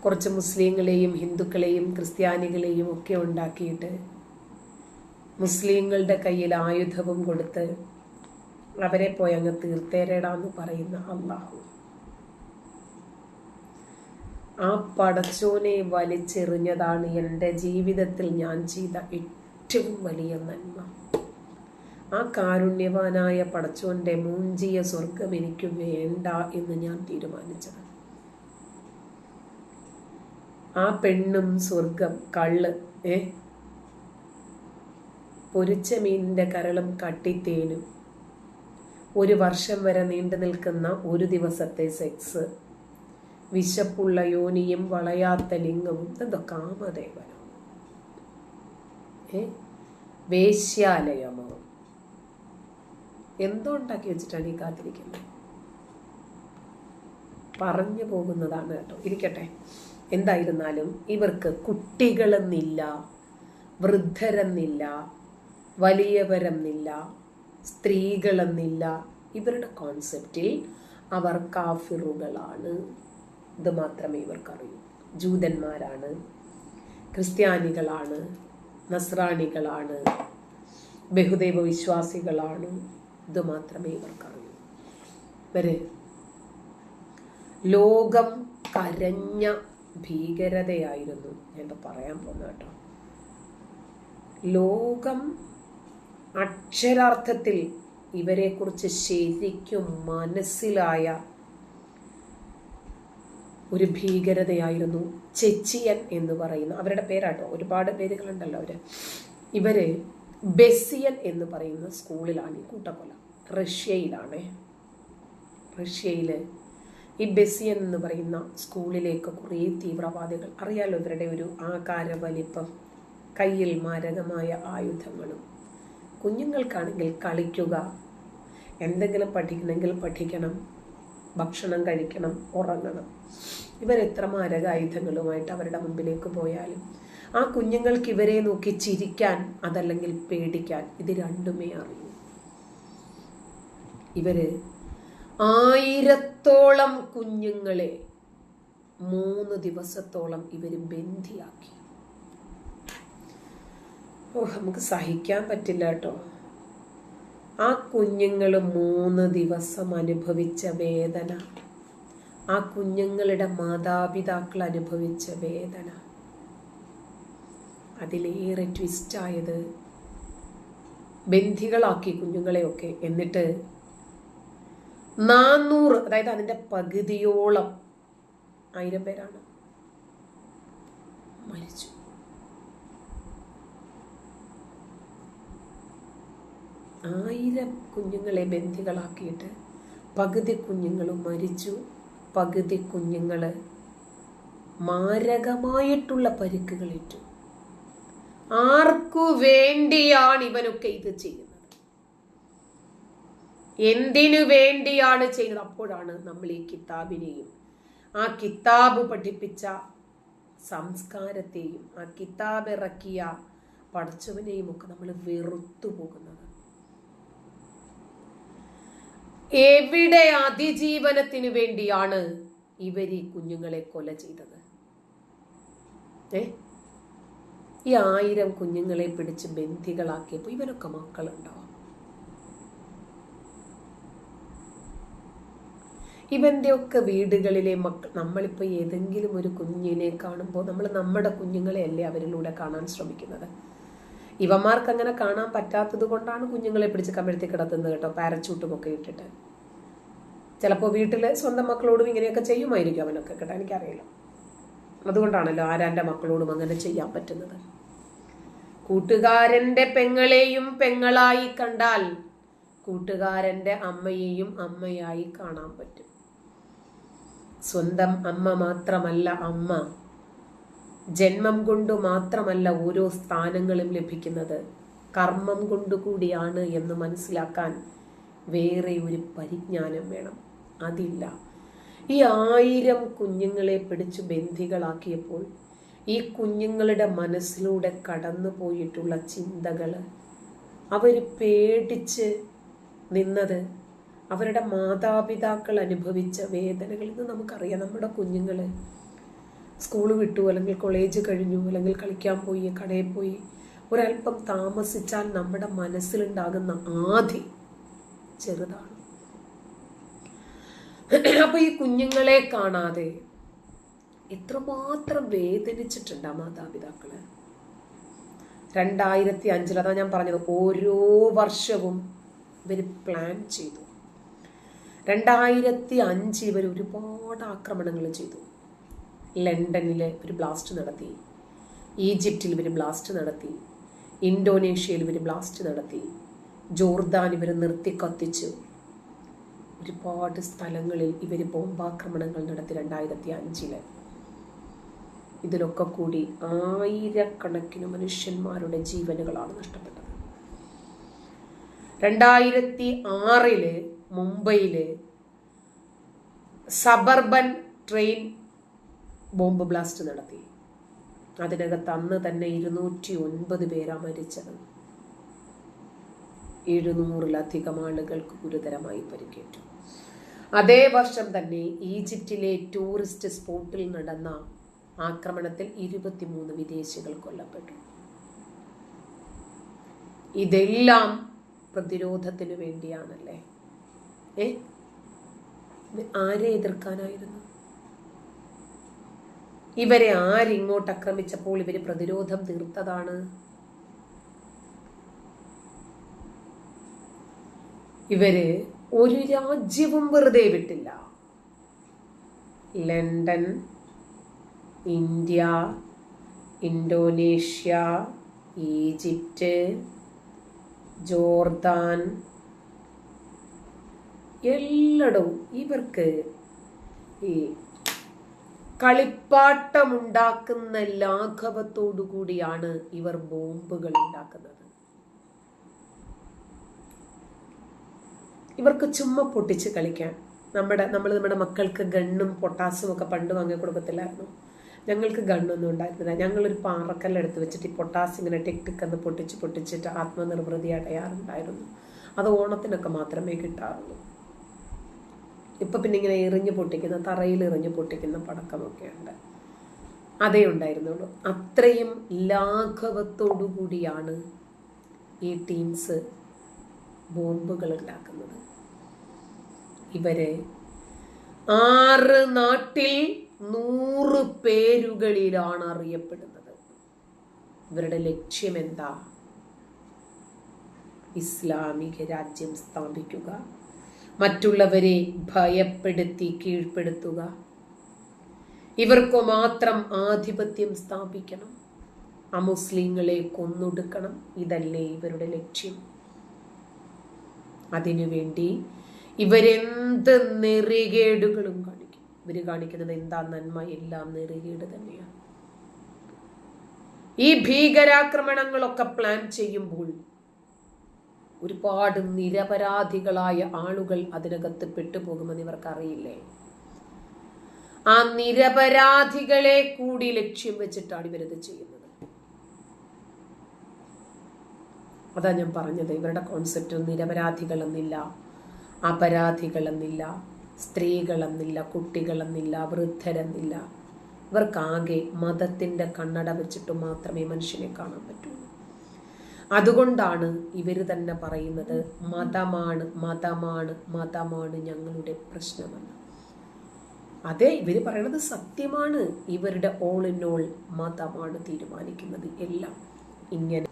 കുറച്ച് മുസ്ലിങ്ങളെയും ഹിന്ദുക്കളെയും ക്രിസ്ത്യാനികളെയും ഒക്കെ ഉണ്ടാക്കിയിട്ട് മുസ്ലിങ്ങളുടെ കയ്യിൽ ആയുധവും കൊടുത്ത് അവരെ പോയി അങ്ങ് തീർത്തേരേടാന്ന് പറയുന്ന അള്ളാഹു ആ പടച്ചോനെ വലിച്ചെറിഞ്ഞതാണ് എന്റെ ജീവിതത്തിൽ ഞാൻ ചെയ്ത ഏറ്റവും വലിയ നന്മ. ആ കാരുണ്യവാനായ പടച്ചോന്റെ മൂഞ്ചിയ സ്വർഗം എനിക്ക് വേണ്ട എന്ന് ഞാൻ തീരുമാനിച്ചത് ആ പെണ്ണും സ്വർഗം കള്ള് ഏ? പൊരിച്ച മീനിന്റെ കരളും കട്ടിത്തേനും. ഒരു വർഷം വരെ നീണ്ടു നിൽക്കുന്ന ഒരു ദിവസത്തെ സെക്സ്. വിശപ്പുള്ള യോനിയും വളയാത്ത ലിംഗവും ഇതെന്തോ കാമദേവനോ. ഏ? വേശ്യാലയമോ. എന്തോ ഉണ്ടാക്കി വെച്ചിട്ടാണ് ഈ കാത്തിരിക്കുന്നത്. പറഞ്ഞു പോകുന്നതാണ് കേട്ടോ. ഇരിക്കട്ടെ. എന്തായിരുന്നാലും ഇവർക്ക് കുട്ടികളെന്നില്ല വൃദ്ധരെന്നില്ല വലിയവരെന്നില്ല സ്ത്രീകളെന്നില്ല. ഇവരുടെ കോൺസെപ്റ്റിൽ അവർ കാഫിറുകളാണ്. ഇത് മാത്രമേ ഇവർക്കറിയൂ. ജൂതന്മാരാണ് ക്രിസ്ത്യാനികളാണ് നസ്രാണികളാണ് ബഹുദൈവ വിശ്വാസികളാണ്. ഇത് മാത്രമേ ഇവർക്കറിയൂ. വരെ ലോകം കരഞ്ഞ ഭീകരതയായിരുന്നു ഇപ്പൊ പറയാൻ പോകുന്നത് കേട്ടോ. ലോകം അക്ഷരാർത്ഥത്തിൽ ഇവരെക്കുറിച്ച് ശരിക്കും മനസ്സിലായ ഒരു ഭീകരതയായിരുന്നു ചെച്ചിയൻ എന്ന് പറയുന്ന അവരുടെ പേരാട്ടോ ഒരുപാട് പേരുകളുണ്ടല്ലോ അവർ. ഇവർ ബെസിയൻ എന്ന് പറയുന്ന സ്കൂളിലാണ് ഈ കൂട്ടക്കൊല. റഷ്യയിലാണ്. റഷ്യയിൽ ഈ ബെസിയൻ എന്ന് പറയുന്ന സ്കൂളിലേക്ക് കുറേ തീവ്രവാദികൾ അറിയാലോ ഇവരുടെ ഒരു ആകാര വലിപ്പം കയ്യിൽ മാരകമായ ആയുധങ്ങളും. കുഞ്ഞുങ്ങൾക്കാണെങ്കിൽ കളിക്കുക എന്തെങ്കിലും പഠിക്കണമെങ്കിൽ പഠിക്കണം ഭക്ഷണം കഴിക്കണം ഉറങ്ങണം. ഇവർത്ര മാരക ആയുധങ്ങളുമായിട്ട് അവരുടെ മുമ്പിലേക്ക് പോയാലും ആ കുഞ്ഞുങ്ങൾക്ക് ഇവരെ നോക്കി ചിരിക്കാൻ അതല്ലെങ്കിൽ പേടിക്കാൻ ഇത് രണ്ടുമേ അറിയൂ. ഇവർ ആയിരത്തോളം കുഞ്ഞുങ്ങളെ മൂന്ന് ദിവസത്തോളം ഇവർ ബന്ധിയാക്കി. ഓ നമുക്ക് സഹിക്കാൻ പറ്റില്ല കേട്ടോ. ആ കുഞ്ഞുങ്ങൾ മൂന്ന് ദിവസം അനുഭവിച്ച വേദന. ആ കുഞ്ഞുങ്ങളുടെ മാതാപിതാക്കൾ അനുഭവിച്ച വേദന. അതിലേറെ ട്വിസ്റ്റായത് ബന്ധികളാക്കി കുഞ്ഞുങ്ങളെയൊക്കെ. എന്നിട്ട് നാന്നൂറ് അതായത് അതിന്റെ പകുതിയോളം ആയിരം പേരാണ് മരിച്ചു. ആയിരം കുഞ്ഞുങ്ങളെ ബന്ധികളാക്കിയിട്ട് പകുതി കുഞ്ഞുങ്ങൾ മരിച്ചു പകുതി കുഞ്ഞുങ്ങൾ മാരകമായിട്ടുള്ള പരിക്കുകളേറ്റു ആർക്കു വേണ്ടിയാണ് ഇവനൊക്കെ ഇത് ചെയ്യുന്നത്? എന്തിനു വേണ്ടിയാണ് ചെയ്യുന്നത്? അപ്പോഴാണ് നമ്മൾ ഈ കിതാബിനെയും ആ കിതാബ് പഠിപ്പിച്ച സംസ്കാരത്തെയും ആ കിതാബ് ഇറക്കിയ പഠിച്ചവനെയും ഒക്കെ നമ്മൾ വെറുത്തു പോകുന്നത്. എവിടെ അതിജീവനത്തിന് വേണ്ടിയാണ് ഇവർ ഈ കുഞ്ഞുങ്ങളെ കൊല ചെയ്തത്? ഏ? ഈ ആയിരം കുഞ്ഞുങ്ങളെ പിടിച്ച് ബന്ധികളാക്കിയപ്പോൾ ഇവരൊക്കെ മക്കളുണ്ടാവും. ഇവന്റെ ഒക്കെ വീടുകളിലെ മക്കൾ നമ്മളിപ്പോൾ ഏതെങ്കിലും ഒരു കുഞ്ഞിനെ കാണുമ്പോൾ നമ്മൾ നമ്മുടെ കുഞ്ഞുങ്ങളെയല്ലേ അവരിലൂടെ കാണാൻ ശ്രമിക്കുന്നത്. ഇവന്മാർക്ക് അങ്ങനെ കാണാൻ പറ്റാത്തത് കൊണ്ടാണ് കുഞ്ഞുങ്ങളെ പിടിച്ച് കമിഴ്ത്തി കിടത്തുന്നത് കേട്ടോ പാരച്ചൂട്ടും ഒക്കെ ഇട്ടിട്ട്. ചിലപ്പോൾ വീട്ടിൽ സ്വന്തം മക്കളോടും ഇങ്ങനെയൊക്കെ ചെയ്യുമായിരിക്കും അവനൊക്കെ കേട്ടോ എനിക്കറിയില്ല. അതുകൊണ്ടാണല്ലോ ആരാന്റെ മക്കളോടും അങ്ങനെ ചെയ്യാൻ പറ്റുന്നത്. കൂട്ടുകാരന്റെ പെങ്ങളെയും പെങ്ങളായി കണ്ടാൽ കൂട്ടുകാരന്റെ അമ്മയെയും അമ്മയായി കാണാൻ പറ്റും. സ്വന്തം അമ്മ മാത്രമല്ല അമ്മ. ജന്മം കൊണ്ട് മാത്രമല്ല ഓരോ സ്ഥാനങ്ങളും ലഭിക്കുന്നത്. കർമ്മം കൊണ്ടുകൂടിയാണ് എന്ന് മനസ്സിലാക്കാൻ വേറെ ഒരു പരിജ്ഞാനം വേണം. അതില്ല. ഈ ആയിരം കുഞ്ഞുങ്ങളെ പിടിച്ച് ബന്ധികളാക്കിയപ്പോൾ ഈ കുഞ്ഞുങ്ങളുടെ മനസ്സിലൂടെ കടന്നു പോയിട്ടുള്ള ചിന്തകൾ അവർ പേടിച്ച് നിന്നത് അവരുടെ മാതാപിതാക്കൾ അനുഭവിച്ച വേദനകൾ എന്ന് നമുക്കറിയാം. നമ്മുടെ കുഞ്ഞുങ്ങൾ സ്കൂൾ വിട്ടു അല്ലെങ്കിൽ കോളേജ് കഴിഞ്ഞു അല്ലെങ്കിൽ കളിക്കാൻ പോയി കടയിൽ പോയി ഒരല്പം താമസിച്ചാൽ നമ്മുടെ മനസ്സിലുണ്ടാകുന്ന ആധി ചെറുതാണ്. അപ്പൊ ഈ കുഞ്ഞുങ്ങളെ കാണാതെ എത്രമാത്രം വേദനിച്ചിട്ടുണ്ട് ആ മാതാപിതാക്കൾ? രണ്ടായിരത്തി അഞ്ചിൽ അതാ ഞാൻ പറഞ്ഞത് ഓരോ വർഷവും ഇവർ പ്ലാൻ ചെയ്തു. രണ്ടായിരത്തി അഞ്ച് ഇവർ ഒരുപാട് ആക്രമണങ്ങൾ ചെയ്തു. ലണ്ടനിൽ ഒരു ബ്ലാസ്റ്റ് നടത്തി. ഈജിപ്തിൽ ഇവർ ബ്ലാസ്റ്റ് നടത്തി. ഇന്തോനേഷ്യയിൽ ഇവർ ബ്ലാസ്റ്റ് നടത്തി. ജോർദാൻ ഇവർ നിർത്തി കത്തിച്ചു. ഒരുപാട് സ്ഥലങ്ങളിൽ ഇവർ ബോംബാക്രമണങ്ങൾ നടത്തി രണ്ടായിരത്തി അഞ്ചിൽ ഇതിലൊക്കെ കൂടി ആയിരക്കണക്കിന് മനുഷ്യന്മാരുടെ ജീവനുകളാണ് നഷ്ടപ്പെട്ടത്. രണ്ടായിരത്തി ആറിൽ മുംബൈയിൽ സബർബൻ ട്രെയിൻ ബോംബ് ബ്ലാസ്റ്റ് നടത്തി. അതിനകത്ത് അന്ന് തന്നെ ഇരുന്നൂറ്റി ഒൻപത് പേരാ മരിച്ചത്. എഴുന്നൂറിലധികം ആളുകൾക്ക് ഗുരുതരമായി പരിക്കേറ്റു. അതേ വർഷം തന്നെ ഈജിപ്തിലെ ടൂറിസ്റ്റ് സ്പോട്ടിൽ നടന്ന ആക്രമണത്തിൽ ഇരുപത്തിമൂന്ന് വിദേശികൾ കൊല്ലപ്പെട്ടു. ഇതെല്ലാം പ്രതിരോധത്തിനു വേണ്ടിയാണല്ലേ? ഏ? ആരെ എതിർക്കാനായിരുന്നു? ഇവരെ ആരിങ്ങോട്ട് ആക്രമിച്ചപ്പോൾ ഇവർ പ്രതിരോധം തീർത്തതാണ്? ഇവർ ഒരു രാജ്യവും വെറുതെ വിട്ടില്ല. London India Indonesia Egypt Jordan എല്ലായിടവും ഇവർക്ക് ഈ കളിപ്പാട്ടമുണ്ടാക്കുന്ന ലാഘവത്തോടു കൂടിയാണ് ഇവർ ബോംബുകൾ ഉണ്ടാക്കുന്നത്. ഇവർക്ക് ചുമ്മാ പൊട്ടിച്ച് കളിക്കാൻ. നമ്മുടെ നമ്മൾ നമ്മുടെ മക്കൾക്ക് ഗണ്ണും പൊട്ടാസും ഒക്കെ പണ്ട് വാങ്ങി കൊടുക്കത്തില്ലായിരുന്നു. ഞങ്ങൾക്ക് ഗണ്ണൊന്നും ഉണ്ടായിരുന്നില്ല. ഞങ്ങളൊരു പാറക്കല്ലെടുത്ത് വെച്ചിട്ട് ഈ പൊട്ടാസ് ഇങ്ങനെ ടിക് ടിക് എന്ന് പൊട്ടിച്ച് പൊട്ടിച്ചിട്ട് ആത്മനിർവൃതി അടയാറുണ്ടായിരുന്നു അത് ഓണത്തിനൊക്കെ മാത്രമേ കിട്ടാറുള്ളൂ. ഇപ്പൊ പിന്നെ ഇങ്ങനെ എറിഞ്ഞു പൊട്ടിക്കുന്ന തറയിൽ എറിഞ്ഞു പൊട്ടിക്കുന്ന പടക്കമൊക്കെ ഉണ്ട്. അതേ ഉണ്ടായിരുന്നുള്ളൂ. അത്രയും ലാഘവത്തോടു കൂടിയാണ് ഈ ടീംസ് ബോംബുകൾ ഉണ്ടാക്കുന്നത്. ഇവരെ ആറ് നാട്ടിൽ നൂറ് പേരുകളിലാണ് അറിയപ്പെടുന്നത്. ഇവരുടെ ലക്ഷ്യം എന്താ ഇസ്ലാമിക രാജ്യം സ്ഥാപിക്കുക. മറ്റുള്ളവരെ ഭയപ്പെടുത്തി കീഴ്പ്പെടുത്തുക. ഇവർക്കു മാത്രം ആധിപത്യം സ്ഥാപിക്കണം. അമുസ്ലിങ്ങളെ കൊന്നൊടുക്കണം. ഇതല്ലേ ഇവരുടെ ലക്ഷ്യം. അതിനുവേണ്ടി ഇവരെന്ത് നെറികേടുകളും കാണിക്കും. ഇവർ കാണിക്കുന്നത് എന്താ നന്മ? എല്ലാം നെറികേട് തന്നെയാണ്. ഈ ഭീകരാക്രമണങ്ങളൊക്കെ പ്ലാൻ ചെയ്യുമ്പോൾ ഒരുപാട് നിരപരാധികളായ ആളുകൾ അതിനകത്ത് പെട്ടുപോകുമെന്ന് ഇവർക്ക് അറിയില്ലേ ആ നിരപരാധികളെ കൂടി ലക്ഷ്യം വെച്ചിട്ടാണ് ഇവരത് ചെയ്യുന്നത്. അതാ ഞാൻ പറഞ്ഞത് ഇവരുടെ കോൺസെപ്റ്റ് നിരപരാധികളെന്നില്ല അപരാധികളെന്നില്ല സ്ത്രീകളെന്നില്ല കുട്ടികളെന്നില്ല വൃദ്ധരെന്നില്ല. ഇവർക്കാകെ മതത്തിന്റെ കണ്ണട വെച്ചിട്ട് മാത്രമേ മനുഷ്യനെ കാണാൻ പറ്റുള്ളൂ. അതുകൊണ്ടാണ് ഇവർ തന്നെ പറയുന്നത് മതമാണ് മതമാണ് മതമാണ് ഞങ്ങളുടെ പ്രശ്നമെന്ന്. അതെ ഇവർ പറയുന്നത് സത്യമാണ്. ഇവരുടെ ഓൾ ഇൻ ഓൾ മതമാണ് തീരുമാനിക്കുന്നത് എല്ലാം. ഇങ്ങനെ